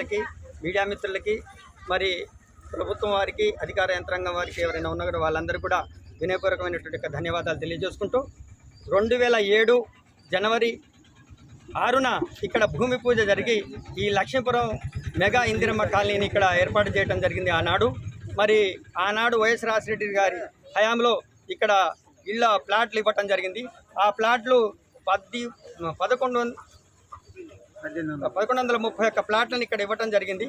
నాయకులకి మీడియా మిత్రులకి మరి ప్రభుత్వం వారికి అధికార యంత్రాంగం వారికి ఎవరైనా ఉన్నా కూడా వాళ్ళందరూ కూడా వినయపూర్వకమైనటువంటి ధన్యవాదాలు తెలియజేసుకుంటూ రెండు వేల ఏడు జనవరి ఆరున ఇక్కడ భూమి పూజ జరిగి ఈ లక్ష్మీపురం మెగా ఇందిరమ్మ కాలనీని ఇక్కడ ఏర్పాటు చేయడం జరిగింది ఆనాడు. మరి ఆనాడు వైఎస్ రాజశేఖర గారి హయాంలో ఇక్కడ ఇళ్ళ ప్లాట్లు ఇవ్వటం జరిగింది. ఆ ప్లాట్లు పది పదకొండు పదకొండు వందల ముప్పై ఒక్క ప్లాట్లను ఇక్కడ ఇవ్వటం జరిగింది.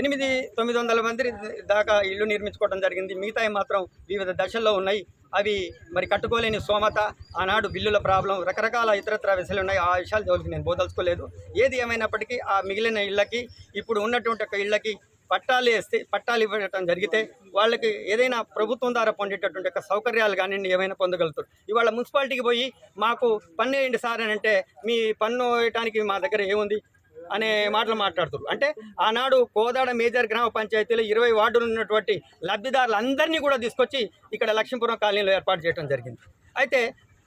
ఎనిమిది తొమ్మిది వందల మంది దాకా ఇల్లు నిర్మించుకోవడం జరిగింది. మిగతాయి మాత్రం వివిధ దశల్లో ఉన్నాయి. అవి మరి కట్టుకోలేని సోమత ఆనాడు బిల్లుల ప్రాబ్లం రకరకాల ఇతరత్ర విషయాలు ఉన్నాయి. ఆ విషయాలు జోలికి నేను బోదలుచుకోలేదు. ఏది ఏమైనప్పటికీ ఆ మిగిలిన ఇళ్ళకి ఇప్పుడు ఉన్నటువంటి ఒక ఇళ్ళకి పట్టాలు వేస్తే పట్టాలు ఇవ్వడం జరిగితే వాళ్ళకి ఏదైనా ప్రభుత్వం ద్వారా పొందేటటువంటి యొక్క సౌకర్యాలు కానీ ఏమైనా పొందగలుగుతారు. ఇవాళ మున్సిపాలిటీకి పోయి మాకు పన్ను వేయండి సార్ అని అంటే మీ పన్ను వేయటానికి మా దగ్గర ఏముంది అనే మాటలు మాట్లాడుతున్నారు. అంటే ఆనాడు కోదాడ మేజర్ గ్రామ పంచాయతీలో ఇరవై వార్డులు ఉన్నటువంటి లబ్ధిదారులందరినీ కూడా తీసుకొచ్చి ఇక్కడ లక్ష్మీపురం కాలనీలో ఏర్పాటు చేయడం జరిగింది. అయితే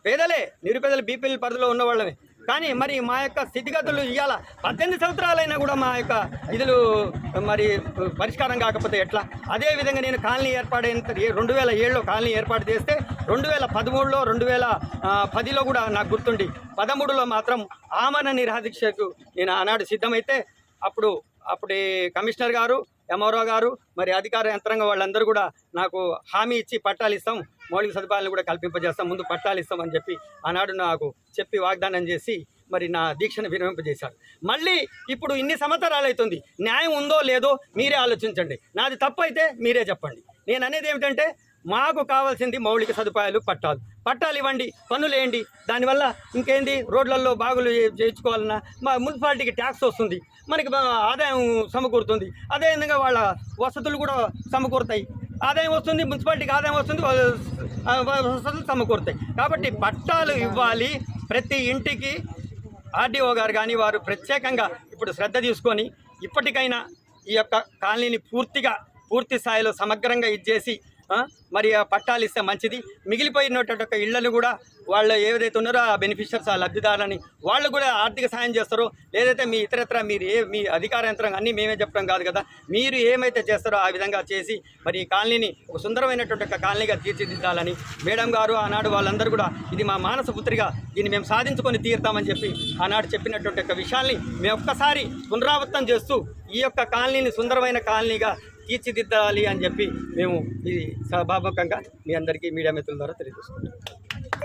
పేదలే నిరుపేదలు బీపీఎల్ పరిధిలో ఉన్న వాళ్ళమే. కానీ మరి మా యొక్క స్థితిగతులు ఇవాళ పద్దెనిమిది సంవత్సరాలైనా కూడా మా యొక్క ఇదులు మరి పరిష్కారం కాకపోతే ఎట్లా? అదే విధంగా నేను కాలనీ ఏర్పాటైన రెండు వేల ఏడులో కాలనీ ఏర్పాటు చేస్తే రెండు వేల పదమూడులో రెండు వేల పదిలో కూడా నాకు గుర్తుండి. పదమూడులో మాత్రం ఆమరణ నిరాదీక్షకు నేను ఆనాడు సిద్ధమైతే అప్పుడు అప్పుడే కమిషనర్ గారు ఎంఆర్ఓ గారు మరి అధికార యంత్రాంగం వాళ్ళందరూ కూడా నాకు హామీ ఇచ్చి పట్టాలు ఇస్తాం. మౌలిక సదుపాయాలను కూడా కల్పింపజేస్తాం ముందు పట్టాలు ఇస్తామని చెప్పి ఆనాడు నాకు చెప్పి వాగ్దానం చేసి మరి నా దీక్షను విరమింపజేశాడు మళ్ళీ ఇప్పుడు ఇన్ని సంవత్సరాలు అవుతుంది న్యాయం ఉందో లేదో మీరే ఆలోచించండి. నాది తప్పు అయితే మీరే చెప్పండి. నేను అనేది ఏమిటంటే మాకు కావాల్సింది మౌలిక సదుపాయాలు పట్టాలు. పట్టాలు ఇవ్వండి పన్నులు వేయండి. దానివల్ల ఇంకేంది? రోడ్లలో బాగులు చేయించుకోవాలన్నా మా మున్సిపాలిటీకి ట్యాక్స్ వస్తుంది. మనకి ఆదాయం సమకూరుతుంది. అదేవిధంగా వాళ్ళ వసతులు కూడా సమకూరుతాయి. ఆదాయం వస్తుంది మున్సిపాలిటీకి ఆదాయం వస్తుంది వాళ్ళ- వసతులు సమకూరుతాయి. కాబట్టి పట్టాలు ఇవ్వాలి ప్రతి ఇంటికి. ఆర్డీఓ గారు కానీ వారు ప్రత్యేకంగా ఇప్పుడు శ్రద్ధ తీసుకొని ఇప్పటికైనా ఈ యొక్క కాలనీని పూర్తిగా పూర్తి స్థాయిలో సమగ్రంగా ఇచ్చేసి మరి పట్టాలు ఇస్తే మంచిది. మిగిలిపోయినటువంటి ఒక ఇళ్ళను కూడా వాళ్ళు ఏదైతే ఉన్నారో ఆ బెనిఫిషియర్స్ ఆ లబ్ధిదారులని వాళ్ళు కూడా ఆర్థిక సాయం చేస్తారో లేదైతే మీ ఇతరత్ర మీరు ఏ మీ అధికార యంత్రం అన్నీ మేమే చెప్పడం కాదు కదా. మీరు ఏమైతే చేస్తారో ఆ విధంగా చేసి మరి ఈ కాలనీని ఒక సుందరమైనటువంటి ఒక కాలనీగా తీర్చిదిద్దాలని మేడం గారు ఆనాడు వాళ్ళందరూ కూడా ఇది మా మానస పుత్రిగా దీన్ని మేము సాధించుకొని తీరుతామని చెప్పి ఆనాడు చెప్పినటువంటి ఒక విషయాల్ని మేము ఒక్కసారి పునరావృతం చేస్తూ ఈ యొక్క కాలనీని సుందరమైన కాలనీగా తీర్చిదిద్దాలి అని చెప్పి మేము ఈ సభాముఖంగా మీ అందరికీ మీడియా మిత్రుల ద్వారా తెలియజేసుకుంటాం